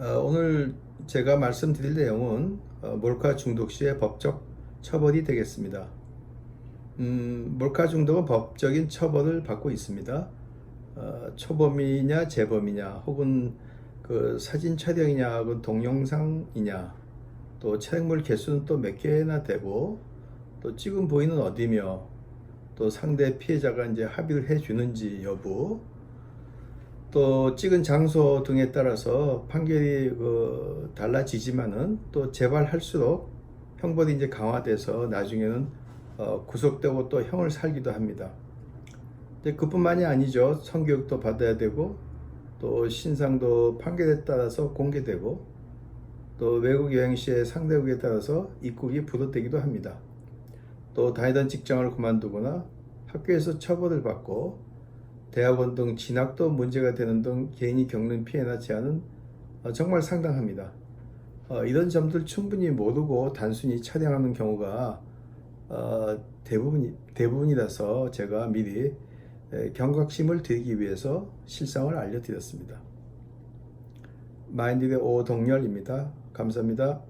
어, 오늘 제가 말씀드릴 내용은 어, 몰카 중독 시의 법적 처벌이 되겠습니다. 음, 몰카 중독은 법적인 처벌을 받고 있습니다. 어, 초범이냐 재범이냐 혹은 그 사진 촬영이냐 혹은 동영상이냐 또 촬영물 개수는 또 몇 개나 되고 또 찍은 부위는 어디며 또 상대 피해자가 이제 합의를 해주는지 여부 또 찍은 장소 등에 따라서 판결이 그 달라지지만은 또 재발할수록 형벌이 이제 강화돼서 나중에는 어 구속되고 또 형을 살기도 합니다. 근데 그뿐만이 아니죠. 성교육도 받아야 되고 또 신상도 판결에 따라서 공개되고 또 외국 여행 시에 상대국에 따라서 입국이 부도되기도 합니다. 또 다니던 직장을 그만두거나 학교에서 처벌을 받고 대학원 등 진학도 문제가 되는 등 개인이 겪는 피해나 제한은 어, 정말 상당합니다. 어, 이런 점들 충분히 모르고 단순히 촬영하는 경우가 어, 대부분 대부분이라서 제가 미리 에, 경각심을 드리기 위해서 실상을 알려드렸습니다. 마인드의 오동열입니다. 감사합니다.